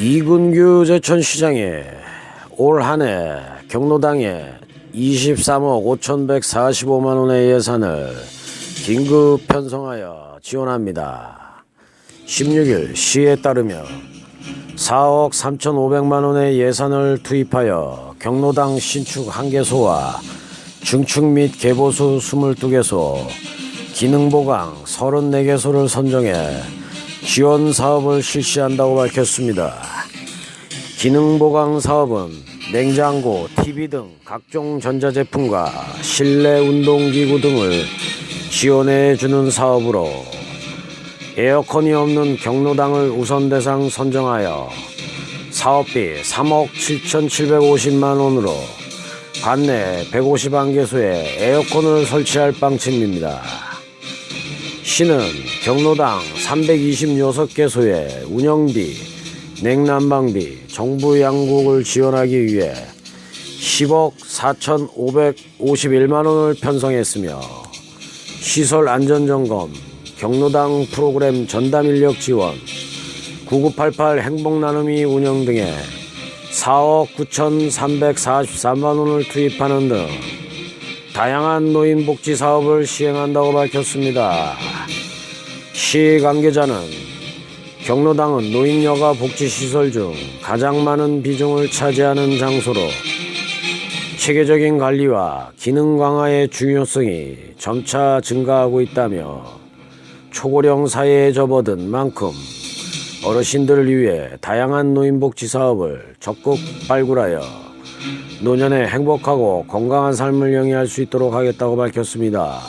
이군규 제천시장에 올한 해 경로당에 23억 5,145만 원의 예산을 긴급 편성하여 지원합니다. 16일 시에 따르면 4억 3,500만 원의 예산을 투입하여 경로당 신축 1개소와 중축 및 개보수 22개소, 기능 보강 34개소를 선정해 지원 사업을 실시한다고 밝혔습니다. 기능 보강 사업은 냉장고, TV 등 각종 전자제품과 실내 운동기구 등을 지원해 주는 사업으로 에어컨이 없는 경로당을 우선 대상 선정하여 사업비 3억 7,750만 원으로 관내 151개소에 에어컨을 설치할 방침입니다. 시는 경로당 326개소의 운영비, 냉난방비, 정부 양국을 지원하기 위해 10억 4,551만 원을 편성했으며 시설 안전 점검, 경로당 프로그램 전담 인력 지원, 9988 행복 나눔이 운영 등에 4억 9,343만 원을 투입하는 등 다양한 노인 복지 사업을 시행한다고 밝혔습니다. 시 관계자는 경로당은 노인 여가 복지 시설 중 가장 많은 비중을 차지하는 장소로 체계적인 관리와 기능 강화의 중요성이 점차 증가하고 있다며 초고령 사회에 접어든 만큼 어르신들을 위해 다양한 노인복지 사업을 적극 발굴하여 노년에 행복하고 건강한 삶을 영위할 수 있도록 하겠다고 밝혔습니다.